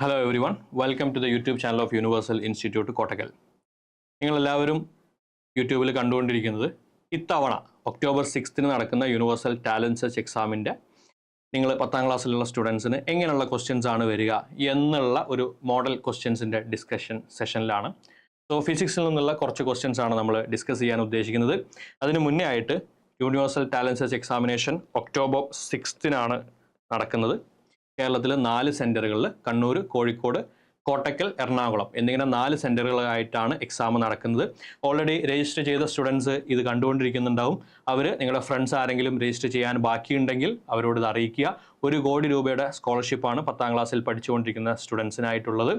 Hello everyone welcome to the YouTube channel of universal institute Kottakkal നിങ്ങളെല്ലാവരും യൂട്യൂബിൽ കണ്ടുകൊണ്ടിരിക്കുന്നത് ഇത്തവണ ഒക്ടോബർ സിക്സ്തിന് നടക്കുന്ന യൂണിവേഴ്സൽ ടാലന്റ് സെർച്ച് എക്സാമിന്റെ നിങ്ങൾ പത്താം ക്ലാസ്സിലുള്ള സ്റ്റുഡൻസിന് എങ്ങനെയുള്ള ക്വസ്റ്റ്യൻസ് ആണ് വരിക എന്നുള്ള ഒരു മോഡൽ ക്വസ്റ്റ്യൻസിന്റെ ഡിസ്കഷൻ സെഷനിലാണ് സോ ഫിസിക്സിൽ നിന്നുള്ള കുറച്ച് ക്വസ്റ്റ്യൻസ് ആണ് നമ്മൾ ഡിസ്കസ് ചെയ്യാൻ ഉദ്ദേശിക്കുന്നത്. അതിന് മുന്നേ ആയിട്ട് universal talent search examination October സിക്സ്തിനാണ് നടക്കുന്നത്. കേരളത്തിൽ നാല് സെന്ററുകളിൽ കണ്ണൂർ കോഴിക്കോട് കോട്ടക്കൽ എറണാകുളം എന്നിങ്ങനെ നാല് സെന്ററുകളായിട്ടാണ് എക്സാം നടക്കുന്നത്. ഓൾറെഡി രജിസ്റ്റർ ചെയ്ത സ്റ്റുഡൻസ് ഇത് കണ്ടുകൊണ്ടിരിക്കുന്നുണ്ടാവും. അവർ നിങ്ങളുടെ ഫ്രണ്ട്സ് ആരെങ്കിലും രജിസ്റ്റർ ചെയ്യാൻ ബാക്കിയുണ്ടെങ്കിൽ അവരോട് ഇത് അറിയിക്കുക. ഒരു കോടി രൂപയുടെ സ്കോളർഷിപ്പാണ് പത്താം ക്ലാസ്സിൽ പഠിച്ചുകൊണ്ടിരിക്കുന്ന സ്റ്റുഡൻസിനായിട്ടുള്ളത്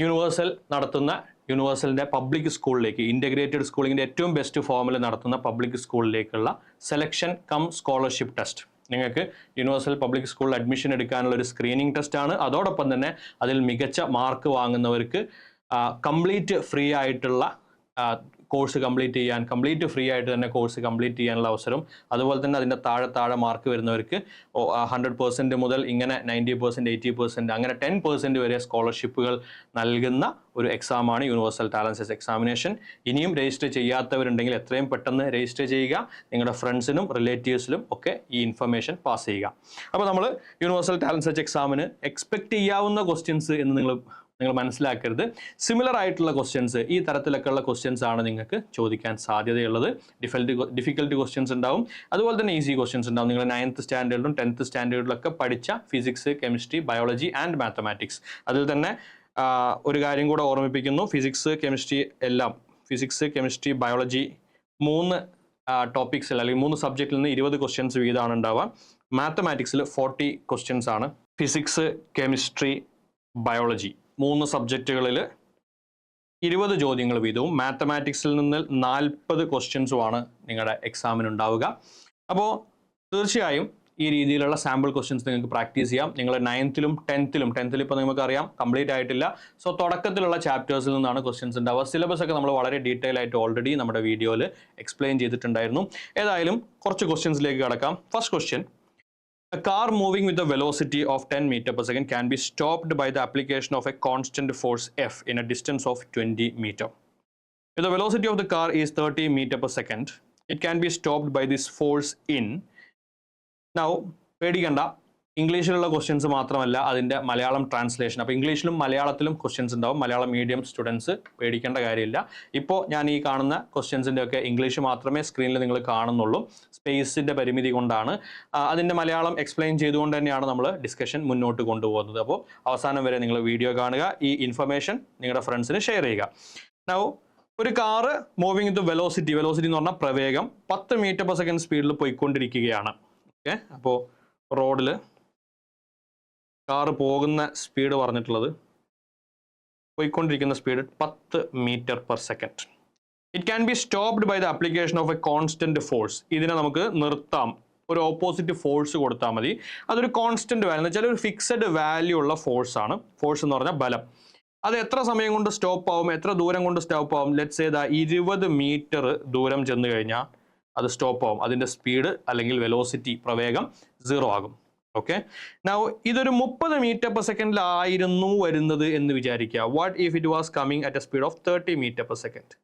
യൂണിവേഴ്സൽ നടത്തുന്ന യൂണിവേഴ്സലിന്റെ പബ്ലിക് സ്കൂളിലേക്ക് ഇന്റഗ്രേറ്റഡ് സ്കൂളിങ്ങിന്റെ ഏറ്റവും ബെസ്റ്റ് ഫോമിൽ നടത്തുന്ന പബ്ലിക് സ്കൂളിലേക്കുള്ള സെലക്ഷൻ കം സ്കോളർഷിപ്പ് ടെസ്റ്റ് നിങ്ങൾക്ക് യൂണിവേഴ്സൽ പബ്ലിക് സ്കൂളിൽ അഡ്മിഷൻ എടുക്കാനുള്ള ഒരു സ്ക്രീനിങ് ടെസ്റ്റാണ് അതോടൊപ്പം തന്നെ അതിൽ മികച്ച മാർക്ക് വാങ്ങുന്നവർക്ക് കംപ്ലീറ്റ് ഫ്രീ ആയിട്ടുള്ള കോഴ്സ് കംപ്ലീറ്റ് ചെയ്യാൻ കംപ്ലീറ്റ് ഫ്രീ ആയിട്ട് തന്നെ കോഴ്സ് കംപ്ലീറ്റ് ചെയ്യാനുള്ള അവസരം. അതുപോലെ തന്നെ അതിന്റെ താഴെ താഴെ മാർക്ക് വരുന്നവർക്ക് ഹൺഡ്രഡ് പെർസെന്റ് മുതൽ ഇങ്ങനെ നയന്റി പെർസെന്റ് എയ്റ്റി പെർസെന്റ് അങ്ങനെ ടെൻ പെർസെന്റ് വരെ സ്കോളർഷിപ്പുകൾ നൽകുന്ന ഒരു എക്സാമാണ് യൂണിവേഴ്സൽ ടാലൻസസ് എക്സാമിനേഷൻ ഇനിയും രജിസ്റ്റർ ചെയ്യാത്തവരുണ്ടെങ്കിൽ എത്രയും പെട്ടെന്ന് രജിസ്റ്റർ ചെയ്യുക. നിങ്ങളുടെ ഫ്രണ്ട്സിനും റിലേറ്റീവ്സിലും ഒക്കെ ഈ ഇൻഫർമേഷൻ പാസ് ചെയ്യുക. അപ്പോൾ നമ്മൾ യൂണിവേഴ്സൽ ടാലൻസ് സെർച്ച് എക്സാമിന് എക്സ്പെക്ട് ചെയ്യാവുന്ന ക്വസ്റ്റ്യൻസ് എന്ന് നിങ്ങൾ നിങ്ങൾ മനസ്സിലാക്കരുത്. സിമിലർ ആയിട്ടുള്ള ക്വസ്റ്റ്യൻസ് ഈ തരത്തിലൊക്കെയുള്ള ക്വസ്റ്റ്യൻസ് ആണ് നിങ്ങൾക്ക് ചോദിക്കാൻ സാധ്യതയുള്ളത്. ഡിഫൽട്ട് ഡിഫിക്കൽട്ട് ക്വസ്റ്റ്യൻസ് ഉണ്ടാവും. അതുപോലെ തന്നെ ഈസി ക്വസ്റ്റ്യൻസ് ഉണ്ടാവും. നിങ്ങൾ നയൻത്ത് സ്റ്റാൻഡേർഡിലും ടെൻത്ത് സ്റ്റാൻഡേർഡിലൊക്കെ പഠിച്ച physics chemistry biology and mathematics അതിൽ തന്നെ ഒരു കാര്യം കൂടെ ഓർമ്മിപ്പിക്കുന്നു. ഫിസിക്സ് കെമിസ്ട്രി എല്ലാം ഫിസിക്സ് കെമിസ്ട്രി ബയോളജി മൂന്ന് ടോപ്പിക്സിൽ അല്ലെങ്കിൽ മൂന്ന് സബ്ജക്റ്റിൽ നിന്ന് ഇരുപത് ക്വസ്റ്റ്യൻസ് വീതമാണ് ഉണ്ടാവുക. മാത്തമാറ്റിക്സിൽ ഫോർട്ടി ക്വസ്റ്റ്യൻസ് ആണ്. ഫിസിക്സ് കെമിസ്ട്രി ബയോളജി മൂന്ന് സബ്ജക്റ്റുകളിൽ ഇരുപത് ചോദ്യങ്ങൾ വീതവും. മാത്തമാറ്റിക്സിൽ നിന്ന് നാൽപ്പത് ക്വസ്റ്റ്യൻസുമാണ് നിങ്ങളുടെ എക്സാമിന് ഉണ്ടാവുക. അപ്പോൾ തീർച്ചയായും ഈ രീതിയിലുള്ള സാമ്പിൾ ക്വസ്റ്റ്യൻസ് നിങ്ങൾക്ക് പ്രാക്ടീസ് ചെയ്യാം. നിങ്ങൾ നയൻത്തിലും ടെൻത്തിലും ടെൻത്തിൽ ഇപ്പോൾ നിങ്ങൾക്ക് അറിയാം കംപ്ലീറ്റ് ആയിട്ടില്ല. സോ തുടക്കത്തിലുള്ള ചാപ്റ്റേഴ്സിൽ നിന്നാണ് ക്വസ്റ്റ്യൻസ് ഉണ്ടാവുക. സിലബസ് ഒക്കെ നമ്മൾ വളരെ ഡീറ്റെയിൽ ആയിട്ട് ഓൾറെഡി നമ്മുടെ വീഡിയോയിൽ എക്സ്പ്ലെയിൻ ചെയ്തിട്ടുണ്ടായിരുന്നു. ഏതായാലും കുറച്ച് ക്വസ്റ്റ്യൻസിലേക്ക് കിടക്കാം. First question A car moving with a velocity of 10 meter per second can be stopped by the application of a constant force F in a distance of 20 meter. If the velocity of the car is 30 meter per second, it can be stopped by this force in. Now, പേടിക്കണ്ട ഇംഗ്ലീഷിലുള്ള questions മാത്രമല്ല അതിന്റെ Malayalam translation അപ്പോൾ ഇംഗ്ലീഷിലും മലയാളത്തിലും questions ഉണ്ടാവും. Malayalam medium students പേടിക്കേണ്ട കാര്യമില്ല. ഇപ്പോൾ ഞാൻ ഈ കാണുന്ന ക്വസ്റ്റ്യൻസിന്റെ ഒക്കെ ഇംഗ്ലീഷ് മാത്രമേ സ്ക്രീനിൽ നിങ്ങൾ കാണുന്നുള്ളൂ. സ്പേസിന്റെ പരിമിതി കൊണ്ടാണ്. അതിന്റെ മലയാളം എക്സ്പ്ലെയിൻ ചെയ്തുകൊണ്ട് തന്നെയാണ് നമ്മൾ ഡിസ്കഷൻ മുന്നോട്ട് കൊണ്ടുപോകുന്നത്. അപ്പോൾ അവസാനം വരെ നിങ്ങൾ വീഡിയോ കാണുക. ഈ ഇൻഫർമേഷൻ നിങ്ങളുടെ ഫ്രണ്ട്സിന് ഷെയർ ചെയ്യുക. നൗ ഒരു car moving with velocity velocity എന്ന് പറഞ്ഞാൽ പ്രവേഗം പത്ത് മീറ്റർ പെർ സെക്കൻഡ് സ്പീഡിൽ പോയിക്കൊണ്ടിരിക്കുകയാണ്. ഓക്കെ അപ്പോൾ റോഡിൽ കാറ് പോകുന്ന സ്പീഡ് പറഞ്ഞിട്ടുള്ളത്. പോയിക്കൊണ്ടിരിക്കുന്ന സ്പീഡ് പത്ത് metre per second. It can be stopped by the application of a constant force ഇതിനെ നമുക്ക് നിർത്താം. ഒരു ഓപ്പോസിറ്റ് ഫോഴ്സ് കൊടുത്താൽ മതി. അതൊരു കോൺസ്റ്റന്റ് വാല്യൂ എന്ന് വെച്ചാൽ ഒരു ഫിക്സഡ് വാല്യൂ ഉള്ള ഫോഴ്സ് ആണ്. ഫോഴ്സ് എന്ന് പറഞ്ഞാൽ ബലം. അത് എത്ര സമയം കൊണ്ട് സ്റ്റോപ്പ് ആവും? എത്ര ദൂരം കൊണ്ട് സ്റ്റോപ്പ് ആവും? ലെറ്റ്സ് ഏതാ ഇരുപത് മീറ്റർ ദൂരം ചെന്ന് കഴിഞ്ഞാൽ അത് സ്റ്റോപ്പ് ആവും. അതിന്റെ സ്പീഡ് അല്ലെങ്കിൽ വെലോസിറ്റി പ്രവേഗം സീറോ ആകും. ഓക്കെ നൗ ഇതൊരു മുപ്പത് മീറ്റർ പെർ സെക്കൻഡിലായിരുന്നു വരുന്നത് എന്ന് വിചാരിക്കുക. What if it was coming at a speed of thirty metre per second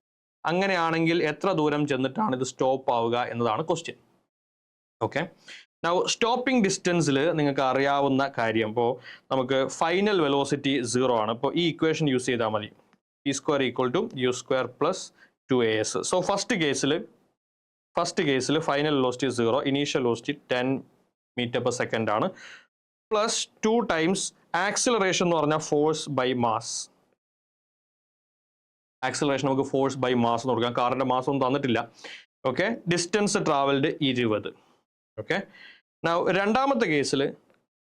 അങ്ങനെയാണെങ്കിൽ എത്ര ദൂരം ചെന്നിട്ടാണ് ഇത് സ്റ്റോപ്പ് ആവുക എന്നതാണ് ക്വസ്റ്റ്യൻ ഓക്കെ നൗ സ്റ്റോപ്പിംഗ് ഡിസ്റ്റൻസിൽ നിങ്ങൾക്ക് അറിയാവുന്ന കാര്യം. ഇപ്പോൾ നമുക്ക് ഫൈനൽ വെലോസിറ്റി സീറോ ആണ്. ഇപ്പോൾ ഈ ഇക്വേഷൻ യൂസ് ചെയ്താൽ മതി. E square equal to U square plus two A S so first കേസിൽ ഫസ്റ്റ് കേസിൽ final velocity zero initial velocity ten metre per second ആണ്. പ്ലസ് ടു ടൈംസ് ആക്സിലറേഷൻ എന്ന് പറഞ്ഞാൽ ഫോഴ്സ് ബൈ മാസ് ആക്സിലറേഷൻ നമുക്ക് force by mass എന്ന് കൊടുക്കാം. കാറിന്റെ മാസം ഒന്നും തന്നിട്ടില്ല. ഓക്കെ ഡിസ്റ്റൻസ് ട്രാവൽഡ് ഇരുപത്. ഓക്കെ രണ്ടാമത്തെ കേസിൽ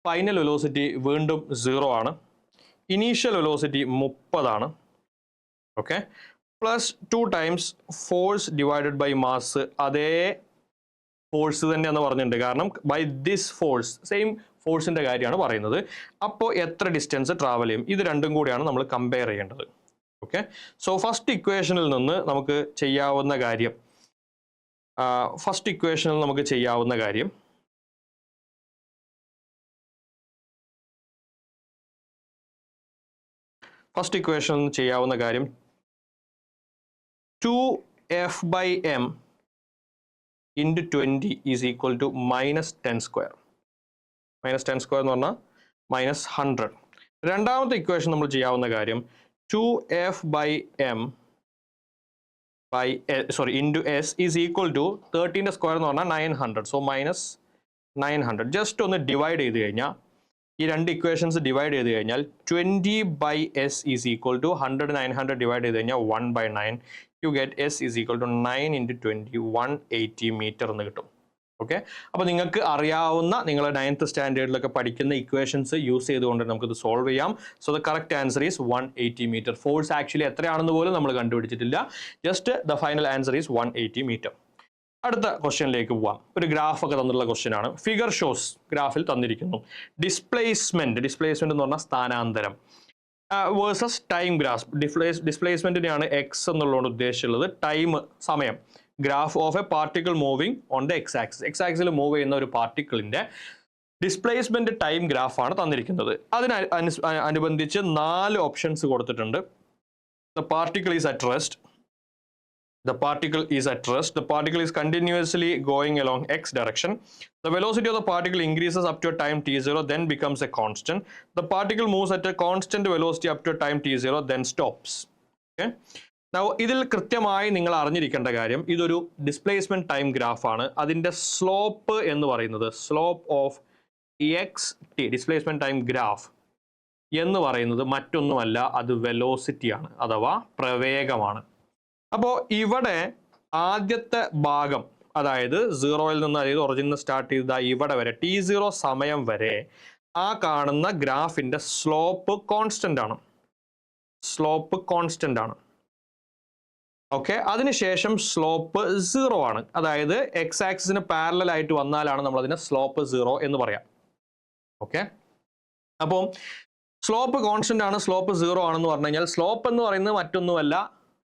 ഫൈനൽ വെലോസിറ്റി വീണ്ടും സീറോ ആണ്. ഇനീഷ്യൽ വെലോസിറ്റി മുപ്പതാണ്. Okay plus two times force divided by mass അതേ ഫോഴ്സ് തന്നെയാണെന്ന് പറഞ്ഞിട്ടുണ്ട്. കാരണം ബൈ ദിസ് ഫോഴ്സ് സെയിം ഫോഴ്സിന്റെ കാര്യമാണ് പറയുന്നത്. അപ്പോൾ എത്ര ഡിസ്റ്റൻസ് ട്രാവൽ ചെയ്യും? ഇത് രണ്ടും കൂടിയാണ് നമ്മൾ കമ്പയർ ചെയ്യേണ്ടത്. ഓക്കെ സോ ഫസ്റ്റ് ഇക്വേഷനിൽ നിന്ന് നമുക്ക് ചെയ്യാവുന്ന കാര്യം ഫസ്റ്റ് ഇക്വേഷനിൽ നമുക്ക് ചെയ്യാവുന്ന കാര്യം ഫസ്റ്റ് ഇക്വേഷൻ ചെയ്യാവുന്ന കാര്യം two F by M into twenty is equal to minus ten square minus ten square എന്ന് പറഞ്ഞാൽ മൈനസ് ഹൺഡ്രഡ് രണ്ടാമത്തെ ഇക്വേഷൻ നമ്മൾ ചെയ്യാവുന്ന കാര്യം two F by M by sorry into S is equal to തേർട്ടീന്റെ square എന്ന് പറഞ്ഞാൽ nine hundred so minus nine hundred just ഒന്ന് divide ചെയ്ത് കഴിഞ്ഞാൽ ഈ രണ്ട് ഇക്വേഷൻസ് ഡിവൈഡ് ചെയ്ത് കഴിഞ്ഞാൽ twenty by S is equal to hundred nine hundred divide ചെയ്ത് കഴിഞ്ഞാൽ one by nine you get S is equal to nine into twenty one eighty metre എന്ന് കിട്ടും. ഓക്കെ അപ്പോൾ നിങ്ങൾക്ക് അറിയാവുന്ന നിങ്ങൾ നയൻത്ത് സ്റ്റാൻഡേർഡിലൊക്കെ പഠിക്കുന്ന ഇക്വേഷൻസ് യൂസ് ചെയ്തുകൊണ്ട് നമുക്കിത് സോൾവ് ചെയ്യാം. So the correct answer is one eighty metre force actually എത്രയാണെന്ന് പോലും നമ്മൾ കണ്ടുപിടിച്ചിട്ടില്ല. Just the final answer is one eighty metre അടുത്ത ക്വസ്റ്റ്യനിലേക്ക് പോവാം. ഒരു ഗ്രാഫ് ഒക്കെ തന്നിട്ടുള്ള ക്വസ്റ്റ്യൻ ആണ്. ഫിഗർ ഷോസ് ഗ്രാഫിൽ തന്നിരിക്കുന്നു. ഡിസ്പ്ലേസ്മെന്റ് ഡിസ്പ്ലേസ്മെന്റ് എന്ന് പറഞ്ഞാൽ സ്ഥാനാന്തരം. Versus time graph. ഡിസ്പ്ലേസ് ഡിസ്പ്ലേസ്മെന്റിനെയാണ് എക്സ് എന്നുള്ളതുകൊണ്ട് ഉദ്ദേശിച്ചുള്ളത് ടൈം സമയം. Graph of a particle moving on the X axis X axle move ചെയ്യുന്ന ഒരു പാർട്ടിക്കിളിന്റെ ഡിസ്പ്ലേസ്മെന്റ് ടൈം ഗ്രാഫാണ് തന്നിരിക്കുന്നത്. അതിന് അനുബന്ധിച്ച് നാല് ഓപ്ഷൻസ് കൊടുത്തിട്ടുണ്ട്. The particle is at rest the particle is at rest the particle is continuously going along x direction the velocity of the particle increases up to a time t0 then becomes a constant the particle moves at a constant velocity up to a time t0 then stops okay now ഇതിൽ കൃത്യമായി നിങ്ങൾ അറിഞ്ഞിരിക്കേണ്ട കാര്യം ഇതൊരു displacement time graph ആണ് അതിന്റെ slope എന്ന് പറയുന്നത് slope of X T displacement time graph എന്ന് പറയുന്നത് മറ്റൊന്നുമല്ല അത് വെലോസിറ്റിയാണ് അഥവാ പ്രവേഗമാണ് അപ്പോൾ ഇവിടെ ആദ്യത്തെ ഭാഗം അതായത് സീറോയിൽ നിന്ന് അതായത് ഒറിജിനിൽ സ്റ്റാർട്ട് ചെയ്ത ഇവിടെ വരെ ടി സീറോ സമയം വരെ ആ കാണുന്ന ഗ്രാഫിന്റെ സ്ലോപ്പ് കോൺസ്റ്റന്റ് ആണ്. സ്ലോപ്പ് കോൺസ്റ്റന്റ് ആണ്. ഓക്കെ അതിനുശേഷം സ്ലോപ്പ് സീറോ ആണ്. അതായത് എക്സ് ആക്സിന് പാരലൽ ആയിട്ട് വന്നാലാണ് നമ്മൾ അതിനെ സ്ലോപ്പ് സീറോ എന്ന് പറയാം. ഓക്കെ അപ്പോൾ സ്ലോപ്പ് കോൺസ്റ്റന്റ് ആണ് സ്ലോപ്പ് സീറോ ആണെന്ന് പറഞ്ഞു കഴിഞ്ഞാൽ സ്ലോപ്പ് എന്ന് പറയുന്നത് മറ്റൊന്നുമല്ല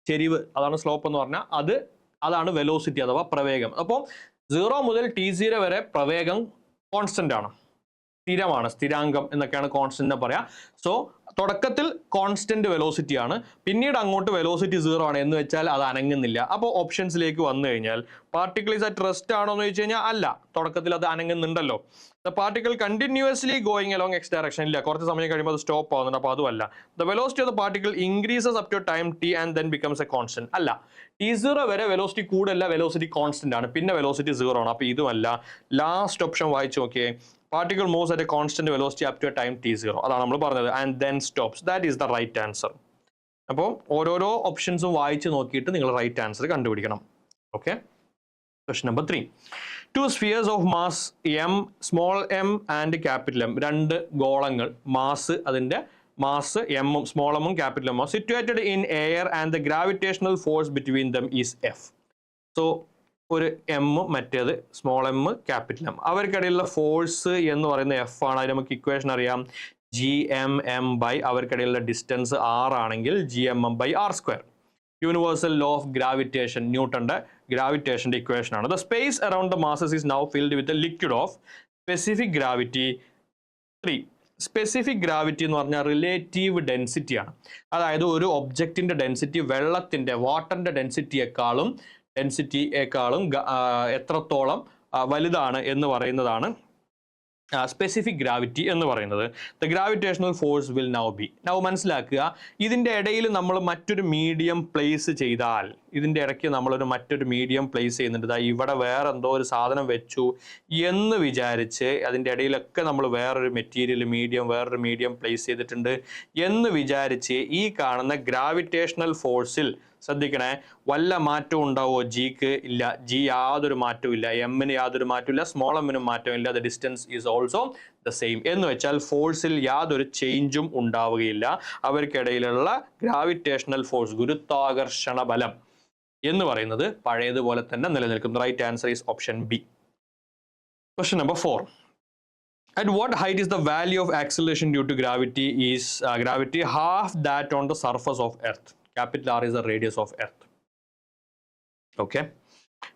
ചെരിവ് അതാണ് സ്ലോപ്പ് എന്ന് പറഞ്ഞാൽ അത് അതാണ് വെലോസിറ്റി അഥവാ പ്രവേഗം. അപ്പോൾ സീറോ മുതൽ ടി സീറോ വരെ പ്രവേഗം കോൺസ്റ്റന്റ് ആണ്. സ്ഥിരമാണ് സ്ഥിരാങ്കം എന്നൊക്കെയാണ് കോൺസ്റ്റന്റ് പറയാ. സോ തുടക്കത്തിൽ കോൺസ്റ്റന്റ് വെലോസിറ്റി ആണ്. പിന്നീട് അങ്ങോട്ട് വെലോസിറ്റി സീറോ ആണ് എന്ന് വെച്ചാൽ അത് അനങ്ങുന്നില്ല. അപ്പോൾ ഓപ്ഷൻസിലേക്ക് വന്നു കഴിഞ്ഞാൽ പാർട്ടിക്കിൾ ഇസ് അറ്റ് റെസ്റ്റ് ആണോ എന്ന് ചോദിച്ചു കഴിഞ്ഞാൽ അല്ല. തുടക്കത്തിൽ അത് അനങ്ങുന്നുണ്ടല്ലോ. The particle continuously going along X direction ഇല്ല. കുറച്ച് സമയം കഴിയുമ്പോൾ അത് സ്റ്റോപ്പ് ആവുന്നുണ്ട്. അപ്പോൾ അതുമല്ല the velocity of the particle increases up to time T and then becomes a constant അല്ല. ടി സീറോ വരെ വെലോസിറ്റി കൂടല്ല വെലോസിറ്റി കോൺസ്റ്റന്റ് ആണ്. പിന്നെ വെലോസിറ്റി സീറോ ആണ്. അപ്പോൾ ഇതുമല്ല ലാസ്റ്റ് ഓപ്ഷൻ വായിച്ചു നോക്കിയേ. Particle moves at a constant velocity up to a time T zero അതാണ് നമ്മൾ പറഞ്ഞത്. And then stops that is the right answer അപ്പോൾ ഓരോരോ ഓപ്ഷൻസും വായിച്ച് നോക്കിയിട്ട് നിങ്ങൾ റൈറ്റ് ആൻസർ കണ്ടുപിടിക്കണം. Okay question number three two spheres of mass M small M and capital M രണ്ട് ഗോളങ്ങൾ. മാസ് അതിന്റെ മാസ് എമ്മും സ്മോൾ എമ്മും ക്യാപിറ്റൽ എമ്മും situated in air and the gravitational force between them is F so ഒരു M മറ്റേത് small M capital M അവർക്കിടയിലുള്ള force എന്ന് പറയുന്ന എഫ് ആണ്. അതിന് നമുക്ക് ഇക്വേഷൻ അറിയാം. ജി എം എം ബൈ അവർക്കിടയിലുള്ള ഡിസ്റ്റൻസ് ആർ ആണെങ്കിൽ G M M by R square universal law of gravitation ന്യൂട്ടന്റെ ഗ്രാവിറ്റേഷന്റെ ഇക്വേഷൻ ആണ്. The space around the masses is now filled with liquid of specific gravity three specific gravity എന്ന് പറഞ്ഞാൽ relative ഡെൻസിറ്റിയാണ് അതായത് ഒരു ഒബ്ജക്റ്റിന്റെ ഡെൻസിറ്റി വെള്ളത്തിന്റെ വാട്ടറിന്റെ ഡെൻസിറ്റിയെക്കാളും ഡെൻസിറ്റിയേക്കാളും എത്രത്തോളം വലുതാണ് എന്ന് പറയുന്നതാണ് സ്പെസിഫിക് ഗ്രാവിറ്റി എന്ന് പറയുന്നത് the gravitational force will now be now മനസ്സിലാക്കുക ഇതിന്റെ ഇടയിൽ നമ്മൾ മറ്റൊരു മീഡിയം പ്ലേസ് ചെയ്താൽ ഇതിന്റെ ഇടയ്ക്ക് നമ്മളൊരു മറ്റൊരു മീഡിയം പ്ലേസ് ചെയ്യുന്നുണ്ട്. ഇവിടെ വേറെ എന്തോ ഒരു സാധനം വെച്ചു എന്ന് വിചാരിച്ച് അതിന്റെ ഇടയിലൊക്കെ നമ്മൾ വേറൊരു മെറ്റീരിയൽ മീഡിയം വേറൊരു മീഡിയം പ്ലേസ് ചെയ്തിട്ടുണ്ട് എന്ന് വിചാരിച്ച് ഈ കാണുന്ന ഗ്രാവിറ്റേഷണൽ ഫോഴ്സിൽ ശ്രദ്ധിക്കണേ. വല്ല മാറ്റവും ഉണ്ടാവോ? ജിക്ക് ഇല്ല. ജി യാതൊരു മാറ്റവും ഇല്ല. എമ്മിന് യാതൊരു മാറ്റവും ഇല്ല. സ്മോൾ എമ്മിനും മാറ്റവും ഇല്ല. The distance is also the same എന്ന് വെച്ചാൽ ഫോഴ്സിൽ യാതൊരു ചേഞ്ചും ഉണ്ടാവുകയില്ല. അവർക്കിടയിലുള്ള ഗ്രാവിറ്റേഷണൽ ഫോഴ്സ് ഗുരുത്വാകർഷണ ബലം എന്ന് പറയുന്നത് പഴയതുപോലെ തന്നെ നിലനിൽക്കും. Right answer is option B question number four what height is the value of acceleration due to gravity is uh, gravity half that on the surface of Earth? Capital R is the radius of Earth. Okay.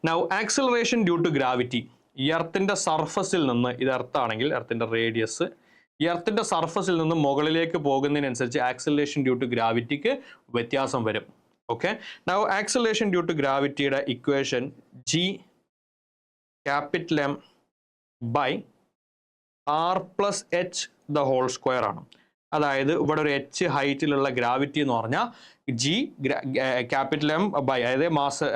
Now acceleration due to gravity. ഈ എർത്തിന്റെ സർഫസിൽ നിന്ന് ഇത് എർത്താണെങ്കിൽ എർത്തിന്റെ radius എർത്തിന്റെ സർഫസിൽ നിന്ന് മുകളിലേക്ക് പോകുന്നതിനനുസരിച്ച് acceleration due to ഗ്രാവിറ്റിക്ക് വ്യത്യാസം വരും okay now acceleration due to ഗ്രാവിറ്റിയുടെ equation G capital M by R plus H the whole square ആണ് അതായത് ഇവിടെ ഒരു എച്ച് ഹൈറ്റിലുള്ള ഗ്രാവിറ്റി എന്ന് പറഞ്ഞാൽ ജി ക്യാപിറ്റൽ എം ബൈ അതായത് mass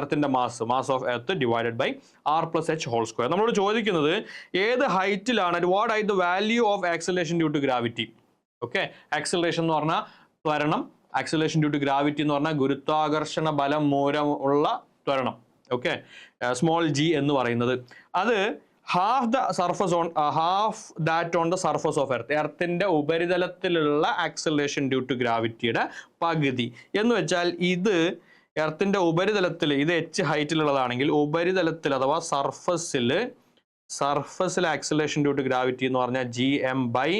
എർത്തിന്റെ mass mass of earth divided by R plus H whole square നമ്മളോട് ചോദിക്കുന്നത് ഏത് ഹൈറ്റിലാണ് what I the value of acceleration due to gravity okay acceleration എന്ന് പറഞ്ഞാൽ ത്വരണം. ആക്സലേഷൻ ഡ്യൂ ടു ഗ്രാവിറ്റി എന്ന് പറഞ്ഞാൽ ഗുരുത്വാകർഷണ ബലം മൂലമുള്ള ത്വരണം. ഓക്കെ സ്മോൾ ജി എന്ന് പറയുന്നത്. അത് half the surface on half that on the surface of earth എർത്തിന്റെ ഉപരിതലത്തിലുള്ള ആക്സലേഷൻ ഡ്യൂ ടു ഗ്രാവിറ്റിയുടെ പകുതി. എന്ന് വെച്ചാൽ ഇത് എർത്തിന്റെ ഉപരിതലത്തിൽ ഇത് എച്ച് ഹൈറ്റിലുള്ളതാണെങ്കിൽ ഉപരിതലത്തിൽ അഥവാ സർഫസിൽ സർഫസിൽ ആക്സലേഷൻ ഡ്യൂ ടു ഗ്രാവിറ്റി എന്ന് പറഞ്ഞാൽ G M by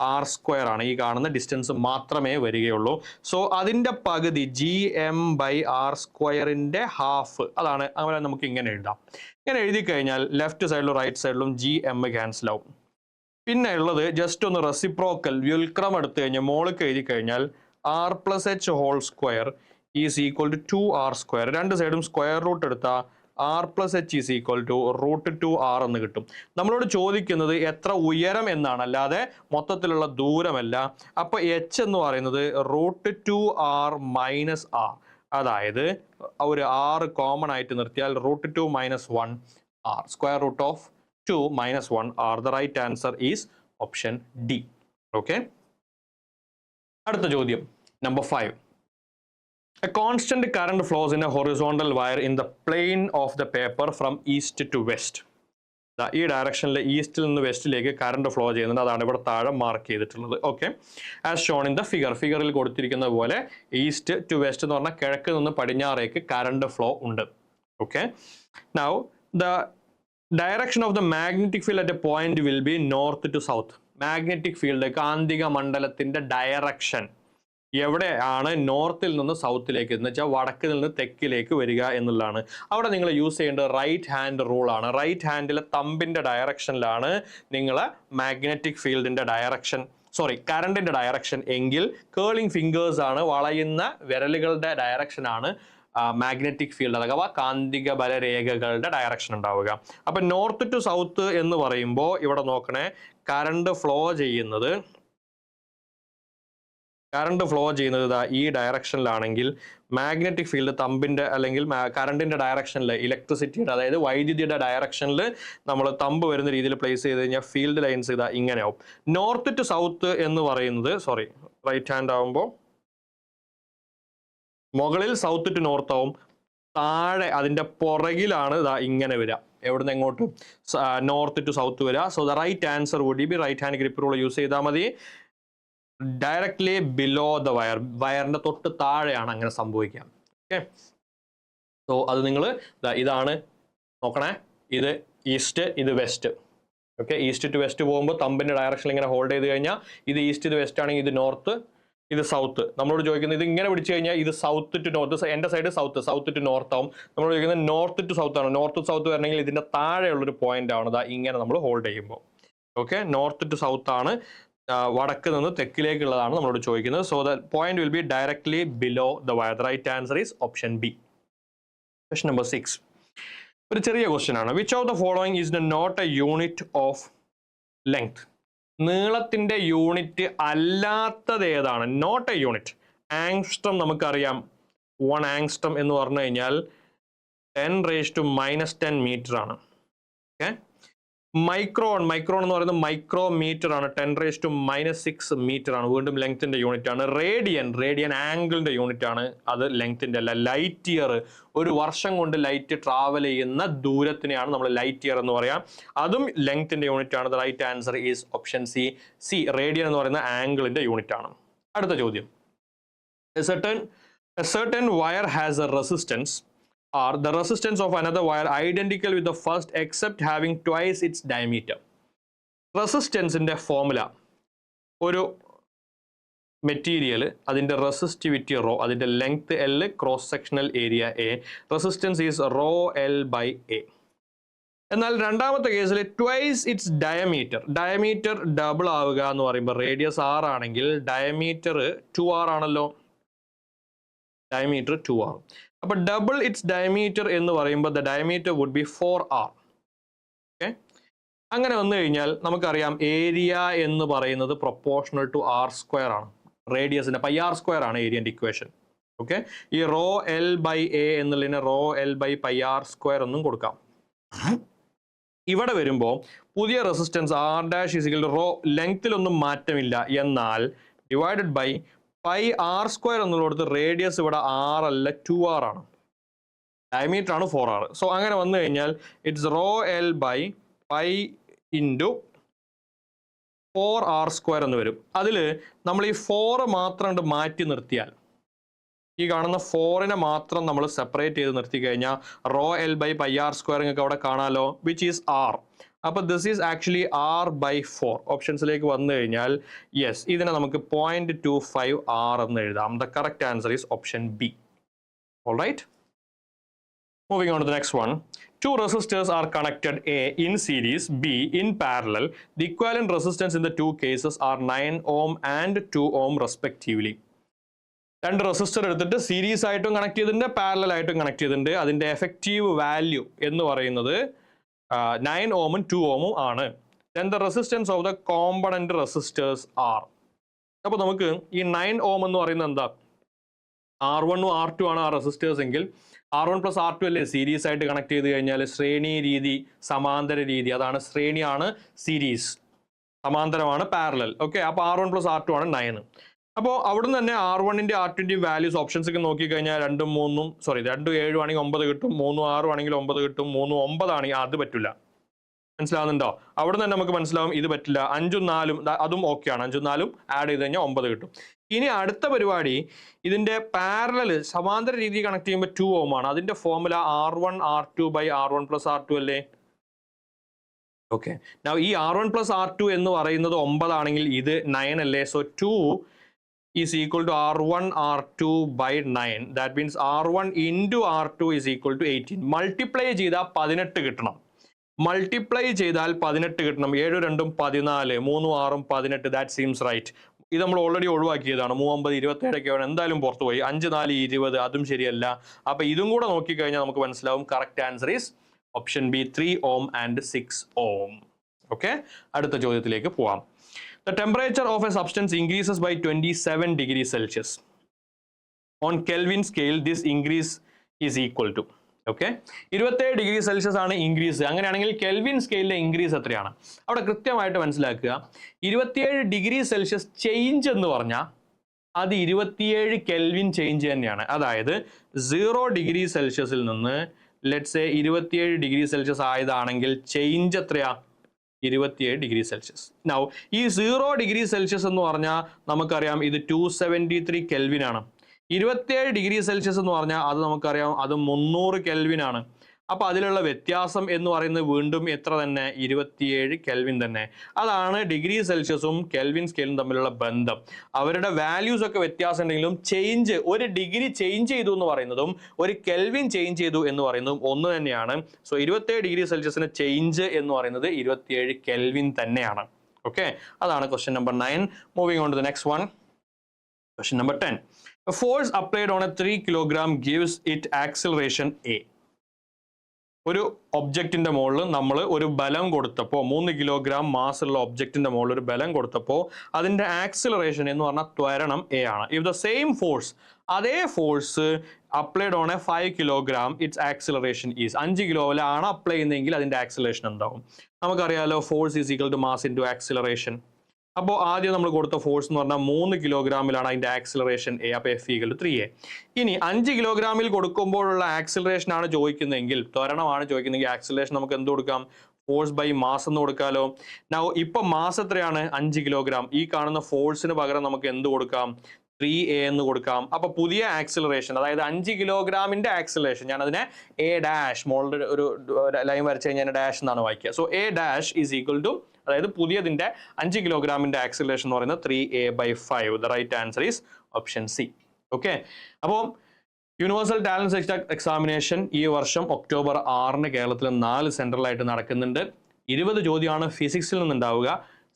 R square ആണ് ഈ കാണുന്ന ഡിസ്റ്റൻസ് മാത്രമേ വരികയുള്ളൂ. സോ അതിന്റെ പകുതി ജി എം ബൈ ആർ സ്ക്വയറിന്റെ ഹാഫ് അതാണ്. അങ്ങനെ നമുക്ക് ഇങ്ങനെ എഴുതാം. ഇങ്ങനെ എഴുതി കഴിഞ്ഞാൽ ലെഫ്റ്റ് സൈഡിലും റൈറ്റ് സൈഡിലും ജി എം ക്യാൻസൽ ആവും. പിന്നെ ഉള്ളത് ജസ്റ്റ് ഒന്ന് റെസിപ്രോക്കൽ വ്യുൽക്രം എടുത്തു കഴിഞ്ഞാൽ മോൾക്ക് എഴുതി കഴിഞ്ഞാൽ R plus H whole square is equal to two R square രണ്ട് സൈഡും സ്ക്വയർ റൂട്ട് എടുത്താൽ R plus H is equal to root two R എന്ന് കിട്ടും. നമ്മളോട് ചോദിക്കുന്നത് എത്ര ഉയരം എന്നാണ്. അല്ലാതെ മൊത്തത്തിലുള്ള ദൂരമല്ല. അപ്പൊ എച്ച് എന്ന് പറയുന്നത് root two R minus R അതായത് ഒരു ആറ് കോമൺ ആയിട്ട് നിർത്തിയാൽ root two minus one R square root of two minus one R the right answer is option D okay അടുത്ത ചോദ്യം. Number five A constant current flows in a horizontal wire in the plane of the paper from east to west. ദാ ഈ ഡയറക്ഷനിൽ ഈസ്റ്റിൽ നിന്ന് വെസ്റ്റിലേക്ക് current flow ചെയ്യുന്നുണ്ട്. അതാണ് ഇവിടെ താഴെ മാർക്ക് ചെയ്തിട്ടുള്ളത്. Okay as shown in the figure ഫിഗറിൽ കൊടുത്തിരിക്കുന്ന പോലെ ഈസ്റ്റ് ടു വെസ്റ്റ് എന്ന് പറഞ്ഞാൽ കിഴക്ക് നിന്ന് പടിഞ്ഞാറേക്ക് കറണ്ട് ഫ്ലോ ഉണ്ട്. Okay now the direction of the magnetic field at a point will be north to south magnetic field കാന്തിക മണ്ഡലത്തിന്റെ ഡയറക്ഷൻ എവിടെയാണ് നോർത്തിൽ നിന്ന് സൗത്തിലേക്ക് എന്ന് വെച്ചാൽ വടക്കിൽ നിന്ന് തെക്കിലേക്ക് വരിക എന്നുള്ളതാണ്. അവിടെ നിങ്ങൾ യൂസ് ചെയ്യേണ്ടത് റൈറ്റ് ഹാൻഡ് റൂൾ ആണ്. റൈറ്റ് ഹാൻഡിലെ തമ്പിന്റെ ഡയറക്ഷനിലാണ് നിങ്ങൾ മാഗ്നറ്റിക് ഫീൽഡിന്റെ ഡയറക്ഷൻ സോറി കറണ്ടിന്റെ ഡയറക്ഷൻ എങ്കിൽ കേളിംഗ് ഫിംഗേഴ്സ് ആണ് വളയുന്ന വിരലുകളുടെ ഡയറക്ഷനാണ് മാഗ്നറ്റിക് ഫീൽഡ് അഥവാ കാന്തിക ബലരേഖകളുടെ ഡയറക്ഷൻ ഉണ്ടാവുക. അപ്പൊ നോർത്ത് ടു സൗത്ത് എന്ന് പറയുമ്പോൾ ഇവിടെ നോക്കണേ കറണ്ട് ഫ്ലോ ചെയ്യുന്നത് കറണ്ട് ഫ്ലോ ചെയ്യുന്നത് ഈ ഡയറക്ഷനിലാണെങ്കിൽ മാഗ്നറ്റിക് ഫീൽഡ് തമ്പിന്റെ അല്ലെങ്കിൽ കറണ്ടിന്റെ ഡയറക്ഷനിൽ ഇലക്ട്രിസിറ്റിയുടെ അതായത് വൈദ്യുതിയുടെ ഡയറക്ഷനിൽ നമ്മൾ തമ്പ് വരുന്ന രീതിയിൽ പ്ലേസ് ചെയ്ത് കഴിഞ്ഞാൽ ഫീൽഡ് ലൈൻസ് ഇതാ ഇങ്ങനെ ആവും നോർത്ത് ടു സൗത്ത് എന്ന് പറയുന്നത് സോറി റൈറ്റ് ഹാൻഡ് ആവുമ്പോൾ മുകളിൽ സൗത്ത് ടു നോർത്ത് ആവും. താഴെ അതിന്റെ പുറകിലാണ് ഇതാ ഇങ്ങനെ വരിക. എവിടുന്ന് എങ്ങോട്ട് നോർത്ത് ടു സൗത്ത് വരിക. So the right answer would be right hand grip rule use ചെയ്താൽ മതി. ഡയറക്ട്ലി ബിലോ ദ വയർ വയറിന്റെ തൊട്ട് താഴെയാണ് അങ്ങനെ സംഭവിക്കുക. ഓക്കെ സോ അത് നിങ്ങൾ ഇതാണ്. നോക്കണേ. ഇത് ഈസ്റ്റ് ഇത് west okay east to west പോകുമ്പോൾ തമ്പിന്റെ ഡയറക്ഷനിൽ ഇങ്ങനെ ഹോൾഡ് ചെയ്ത് കഴിഞ്ഞാൽ ഇത് ഈസ്റ്റ് ഇത് വെസ്റ്റ് ആണെങ്കിൽ ഇത് നോർത്ത് ഇത് സൗത്ത് നമ്മളോട് ചോദിക്കുന്നത് ഇത് ഇങ്ങനെ പിടിച്ചു കഴിഞ്ഞാൽ ഇത് സൗത്ത് ടു നോർത്ത് എന്റെ side south south to north ആവും. നമ്മളോട് ചോദിക്കുന്നത് നോർത്ത് ടു സൗത്ത് ആണ്? നോർത്ത് ടു സൗത്ത് വരണമെങ്കിൽ ഇതിന്റെ താഴെയുള്ളൊരു പോയിന്റ് ആണ്. ഇങ്ങനെ നമ്മൾ ഹോൾഡ് ചെയ്യുമ്പോൾ ഓക്കെ നോർത്ത് ടു സൗത്ത് ആണ്. വടക്ക് നിന്ന് തെക്കിലേക്കുള്ളതാണ് നമ്മളോട് ചോദിക്കുന്നത്. So the point will be directly below the wire right answer is option B question number six ഒരു ചെറിയ ക്വസ്റ്റ്യൻ ആണ്. Which of the following is not a unit of length നീളത്തിന്റെ യൂണിറ്റ് അല്ലാത്തത് ഏതാണ്? നോട്ട് എ യൂണിറ്റ് ആങ്സ്റ്റം നമുക്കറിയാം. One ആങ്സ്റ്റം എന്ന് പറഞ്ഞു കഴിഞ്ഞാൽ ten raise to minus ten metre ആണ്. ഓക്കെ മൈക്രോൺ മൈക്രോൺ എന്ന് പറയുന്നത് മൈക്രോമീറ്റർ ആണ്. Ten raise to minus six metre ആണ്. വീണ്ടും ലെങ്ത്തിന്റെ യൂണിറ്റ് ആണ്. റേഡിയൻ റേഡിയൻ ആംഗിളിന്റെ യൂണിറ്റ് ആണ്. അത് ലെങ്ത്തിന്റെ അല്ല. ലൈറ്റ് ഇയർ ഒരു വർഷം കൊണ്ട് ലൈറ്റ് ട്രാവൽ ചെയ്യുന്ന ദൂരത്തിനെയാണ് നമ്മൾ ലൈറ്റ് ഇയർ എന്ന് പറയാം. അതും ലെങ്ത്തിന്റെ യൂണിറ്റ് ആണ്. Right answer is option C C radian എന്ന് പറയുന്ന ആംഗിളിന്റെ യൂണിറ്റ് ആണ്. അടുത്ത ചോദ്യം. Certain certain wire has a has a resistance or the resistance of another wire identical with the first except having twice its diameter. റെസിസ്റ്റൻസിന്റെ formula ഒരു material അതിന്റെ resistivity rho അതിന്റെ length L cross sectional area A resistance is rho L by A എന്നാൽ രണ്ടാമത്തെ കേസിൽ twice its diameter diameter double ആവുക എന്ന് പറയുമ്പോൾ റേഡിയസ് ആർ ആണെങ്കിൽ ഡയമീറ്റർ ടു ആർ ആണല്ലോ. ഡയമീറ്റർ ടു ആർ അപ്പൊ ഡബിൾ ഇറ്റ്സ് ഡയമീറ്റർ എന്ന് പറയുമ്പോൾ the diameter would be four R okay അങ്ങനെ വന്നു കഴിഞ്ഞാൽ നമുക്കറിയാം ഏരിയ എന്ന് പറയുന്നത് പ്രൊപ്പോർഷണൽ ടു ആർ സ്ക്വയർ ആണ്. റേഡിയസിന്റെ പൈ ആർ സ്ക്വയർ ആണ് ഏരിയന്റെ ഇക്വേഷൻ ഓക്കെ ഈ റോ എൽ ബൈ എ എന്നുള്ളതിന് rho L by pi R square എന്നും കൊടുക്കാം. ഇവിടെ വരുമ്പോൾ പുതിയ resistance R dash is equal rho ലെങ്തിലൊന്നും മാറ്റമില്ല. എന്നാൽ divided by pi R square എന്നുള്ളടത്ത് radius ഇവിടെ ആർ അല്ല ടു ആർ ആണ്. ഡയമീറ്റർ ആണ് ഫോർ ആർ സോ അങ്ങനെ വന്നു കഴിഞ്ഞാൽ it's rho L by pi into four R square എന്ന് വരും. അതിൽ നമ്മൾ ഈ ഫോർ മാത്രം മാറ്റി നിർത്തിയാൽ ഈ കാണുന്ന ഫോറിനെ മാത്രം നമ്മൾ സെപ്പറേറ്റ് ചെയ്ത് നിർത്തി കഴിഞ്ഞാൽ rho L by pi R square നിങ്ങൾക്ക് അവിടെ കാണാലോ വിച്ച് ഈസ് ആർ അപ്പൊ this is actually R by four ഓപ്ഷൻസിലേക്ക് വന്നു കഴിഞ്ഞാൽ യെസ് ഇതിനെ നമുക്ക് പോയിന്റ് ടു ഫൈവ് ആർ എന്ന് എഴുതാം. The correct answer is option B all right Moving on to next one two Two resistors are A in series B in in the The resistance in in two cases cases are 9 ohm and 2 ohm respectively. രണ്ട് resistor എടുത്തിട്ട് series ആയിട്ടും connect ചെയ്തിട്ടുണ്ട് parallel ആയിട്ടും connect ചെയ്തിട്ടുണ്ട്. അതിന്റെ effective value എന്ന് പറയുന്നത് nine ഓമും two ഓമും ആണ്. Then the resistance of the component resistors are അപ്പോൾ നമുക്ക് ഈ നയൻ ഓം എന്ന് പറയുന്നത് എന്താ? ആർ വണ്ണും ആർ ടു ആണ് ആ റെസിസ്റ്റേഴ്സ് എങ്കിൽ R one plus R two അല്ലേ? സീരീസ് ആയിട്ട് കണക്ട് ചെയ്ത് കഴിഞ്ഞാൽ ശ്രേണി രീതി സമാന്തര രീതി അതാണ് ശ്രേണിയാണ് സീരീസ് സമാന്തരമാണ് പാരലൽ ഓക്കെ അപ്പോൾ R one plus R two ആണ് നയൻ അപ്പോൾ നിന്ന് തന്നെ ആർ വണ്ണിന്റെ ആർ ട്വന്റി വാല്യൂസ് ഓപ്ഷൻസ് ഒക്കെ നോക്കി കഴിഞ്ഞാൽ രണ്ടും മൂന്നും സോറി രണ്ടും ഏഴും ആണെങ്കിൽ ഒമ്പത് കിട്ടും മൂന്നും ആറും ആണെങ്കിൽ ഒമ്പത് കിട്ടും മൂന്നും ഒമ്പതാണെങ്കിൽ അത് പറ്റില്ല. മനസ്സിലാവുന്നുണ്ടോ? അവിടെ തന്നെ നമുക്ക് മനസ്സിലാവും ഇത് പറ്റില്ല. അഞ്ചും നാലും അതും ഓക്കെ ആണ്. അഞ്ചും നാലും ആഡ് ചെയ്ത് കഴിഞ്ഞാൽ ഒമ്പത് കിട്ടും. ഇനി അടുത്ത പരിപാടി ഇതിന്റെ പാരലൽ സമാന്തര രീതി കണക്ട് ചെയ്യുമ്പോൾ ടു ഓം ആണ്. അതിന്റെ formula R one R two by R one plus R two അല്ലേ? ഓക്കെ ഈ R one plus R two എന്ന് പറയുന്നത് ഒമ്പതാണെങ്കിൽ ഇത് നയൻ അല്ലേ? So two one R two by nine that means R one into R two is equal to eighteen multiply ചെയ്താൽ പതിനെട്ട് കിട്ടണം. മൾട്ടിപ്ലൈ ചെയ്താൽ പതിനെട്ട് കിട്ടണം. ഏഴ് രണ്ടും പതിനാല് മൂന്നും ആറും പതിനെട്ട് ദാറ്റ് സീംസ് റൈറ്റ് ഇത് നമ്മൾ ഓൾറെഡി ഒഴിവാക്കിയതാണ്. മൂവമ്പത് ഇരുപത്തേഴൊക്കെ ഇരുപത്തേഴൊക്കെയാണ് എന്തായാലും പുറത്തു പോയി. അഞ്ച് നാല് ഇരുപത് അതും ശരിയല്ല. അപ്പൊ ഇതും കൂടെ നോക്കിക്കഴിഞ്ഞാൽ നമുക്ക് മനസ്സിലാവും correct answer is option B three ohm and six ohm okay അടുത്ത ചോദ്യത്തിലേക്ക് പോവാം. Temperature of a substance increases by twenty seven degree Celsius on Kelvin scale this increase is equal to okay ഇരുപത്തേഴ് ഡിഗ്രി സെൽഷ്യസ് ആണ് increase അങ്ങനെയാണെങ്കിൽ Kelvin സ്കെയിലിലെ increase എത്രയാണ്? അവിടെ കൃത്യമായിട്ട് മനസ്സിലാക്കുക. ഇരുപത്തിയേഴ് ഡിഗ്രി സെൽഷ്യസ് ചേഞ്ച് എന്ന് പറഞ്ഞാൽ അത് ഇരുപത്തിയേഴ് കെൽവിൻ ചേഞ്ച് തന്നെയാണ്. അതായത് സീറോ ഡിഗ്രി സെൽഷ്യസിൽ നിന്ന് ലെറ്റ്സ് എ ഇരുപത്തിയേഴ് ഡിഗ്രി സെൽഷ്യസ് ആയതാണെങ്കിൽ ചേഞ്ച് എത്രയാ? ഇരുപത്തിയേഴ് ഡിഗ്രി സെൽഷ്യസ്. നൗ ഈ സീറോ ഡിഗ്രി സെൽഷ്യസ് എന്ന് പറഞ്ഞാൽ നമുക്കറിയാം ഇത് ടു സെവന്റി ത്രീ കെൽവിനാണ് ഇരുപത്തിയേഴ് ഡിഗ്രി സെൽഷ്യസ് എന്ന് പറഞ്ഞാൽ അത് നമുക്കറിയാം അത് മുന്നൂറ് കെൽവിൻ ആണ്. അപ്പൊ അതിലുള്ള വ്യത്യാസം എന്ന് പറയുന്നത് വീണ്ടും എത്ര തന്നെ? ഇരുപത്തിയേഴ് കെൽവിൻ തന്നെ. അതാണ് ഡിഗ്രി സെൽഷ്യസും കെൽവിൻ സ്കെയിലും തമ്മിലുള്ള ബന്ധം. അവരുടെ വാല്യൂസ് ഒക്കെ വ്യത്യാസം ഉണ്ടെങ്കിലും ചേഞ്ച് ഒരു ഡിഗ്രി ചേഞ്ച് ചെയ്തു എന്ന് പറയുന്നതും ഒരു കെൽവിൻ ചേഞ്ച് ചെയ്തു എന്ന് പറയുന്നതും ഒന്ന് തന്നെയാണ്. സോ ഇരുപത്തിയേഴ് ഡിഗ്രി സെൽഷ്യസിന് ചേഞ്ച് എന്ന് പറയുന്നത് ഇരുപത്തിയേഴ് കെൽവിൻ തന്നെയാണ്. ഓക്കെ അതാണ് question number nine moving on to the next one question number ten force applied on a 3 kilogram gives it acceleration A. ഒരു ഒബ്ജക്റ്റിന്റെ മുകളിൽ നമ്മൾ ഒരു ബലം കൊടുത്തപ്പോൾ മൂന്ന് കിലോഗ്രാം മാസ് ഉള്ള ഒബ്ജക്റ്റിന്റെ മുകളിൽ ഒരു ബലം കൊടുത്തപ്പോൾ അതിന്റെ ആക്സിലറേഷൻ എന്ന് പറഞ്ഞാൽ ത്വരണം എ ആണ്. ഇഫ് ദ സെയിം ഫോഴ്സ് അതേ force applied on a five kilogram its acceleration is അഞ്ച് ആണ് അപ്ലൈ ചെയ്യുന്നതെങ്കിൽ അതിന്റെ ആക്സിലറേഷൻ എന്താവും? നമുക്കറിയാലോ force is equal to mass in acceleration അപ്പോൾ ആദ്യം നമ്മൾ കൊടുത്ത ഫോഴ്സ് എന്ന് പറഞ്ഞാൽ മൂന്ന് കിലോഗ്രാമിലാണ് അതിന്റെ ആക്സിലറേഷൻ എ അപ്പോൾ എഫ് ഈക്വൽ ത്രീ എ ഇനി അഞ്ച് കിലോഗ്രാമിൽ കൊടുക്കുമ്പോഴുള്ള ആക്സിലറേഷൻ ആണ് ചോദിക്കുന്നതെങ്കിൽ ത്വരണമാണ് ചോദിക്കുന്നതെങ്കിൽ ആക്സിലറേഷൻ നമുക്ക് എന്ത് കൊടുക്കാം? ഫോഴ്സ് ബൈ മാസ് എന്ന് കൊടുക്കാലോ. നൗ ഇപ്പം മാസ് എത്രയാണ്? അഞ്ച് കിലോഗ്രാം ഈ കാണുന്ന ഫോഴ്സിന് പകരം നമുക്ക് എന്ത് കൊടുക്കാം? ത്രീ എ എന്ന് കൊടുക്കാം. അപ്പൊ പുതിയ ആക്സിലറേഷൻ അതായത് അഞ്ച് കിലോഗ്രാമിന്റെ ആക്സിലറേഷൻ ഞാൻ അതിനെ എ ഡാഷ് മോളുടെ ഒരു ലൈൻ വരച്ച് കഴിഞ്ഞാൽ ഡാഷ് എന്നാണ് വായിക്കുക. So a dash is equal to അതായത് പുതിയതിന്റെ അഞ്ച് കിലോഗ്രാമിന്റെ ആക്സിലറേഷൻ എന്ന് പറയുന്നത് three a by five the right answer is option C okay അപ്പോൾ യൂണിവേഴ്സൽ ടാലൻസ് എക്സാമിനേഷൻ ഈ വർഷം ഒക്ടോബർ ആറിന് കേരളത്തിൽ നാല് സെൻട്രലായിട്ട് നടക്കുന്നുണ്ട്. ഇരുപത് ചോദ്യമാണ് ഫിസിക്സിൽ നിന്നുണ്ടാവുക.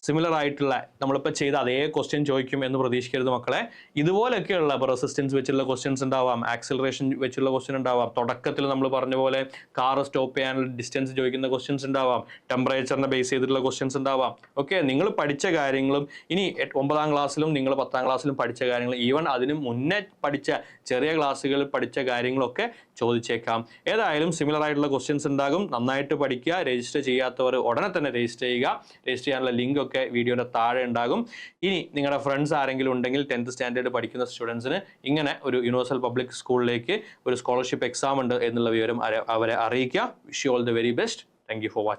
സിമിലർ ആയിട്ടുള്ള നമ്മളിപ്പോൾ ചെയ്ത അതേ ക്വസ്റ്റ്യൻ ചോദിക്കും എന്ന് പ്രതീക്ഷിക്കരുത് മക്കളെ. ഇതുപോലെയൊക്കെയുള്ള ഇപ്പോൾ റെസിസ്റ്റൻസ് വെച്ചുള്ള ക്വസ്റ്റ്യൻസ് ഉണ്ടാവാം ആക്സിലറേഷൻ വെച്ചുള്ള ക്വസ്റ്റ്യൻ ഉണ്ടാവാം തുടക്കത്തിൽ നമ്മൾ പറഞ്ഞ പോലെ കാർ സ്റ്റോപ്പ് ചെയ്യാനുള്ള ഡിസ്റ്റൻസ് ചോദിക്കുന്ന ക്വസ്റ്റ്യൻസ് ഉണ്ടാവാം ടെമ്പറേച്ചറിനെ ബേസ് ചെയ്തിട്ടുള്ള ക്വസ്റ്റ്യൻസ് ഉണ്ടാവാം. ഓക്കെ നിങ്ങൾ പഠിച്ച കാര്യങ്ങളും ഇനി ഒമ്പതാം ക്ലാസ്സിലും നിങ്ങൾ പത്താം ക്ലാസ്സിലും പഠിച്ച കാര്യങ്ങൾ ഈവൻ അതിന് മുന്നേ പഠിച്ച ചെറിയ ക്ലാസ്സുകളിൽ പഠിച്ച കാര്യങ്ങളൊക്കെ ചോദിച്ചേക്കാം. ഏതായാലും സിമിലർ ആയിട്ടുള്ള ക്വസ്റ്റ്യൻസ് ഉണ്ടാകും. നന്നായിട്ട് പഠിക്കുക രജിസ്റ്റർ ചെയ്യാത്തവർ ഉടനെ തന്നെ രജിസ്റ്റർ ചെയ്യുക. രജിസ്റ്റർ ചെയ്യാനുള്ള ലിങ്ക് ഒക്കെ വീഡിയോയുടെ താഴെ ഉണ്ടാകും. ഇനി നിങ്ങളുടെ ഫ്രണ്ട്സ് ആരെങ്കിലും ഉണ്ടെങ്കിൽ ടെൻത്ത് സ്റ്റാൻഡേർഡ് പഠിക്കുന്ന സ്റ്റുഡൻസിന് ഇങ്ങനെ ഒരു യൂണിവേഴ്സൽ പബ്ലിക് സ്കൂളിലേക്ക് ഒരു സ്കോളർഷിപ്പ് എക്സാം ഉണ്ട് എന്നുള്ള വിവരം അവരെ അറിയിക്കുക. Wish you all the very best thank for watching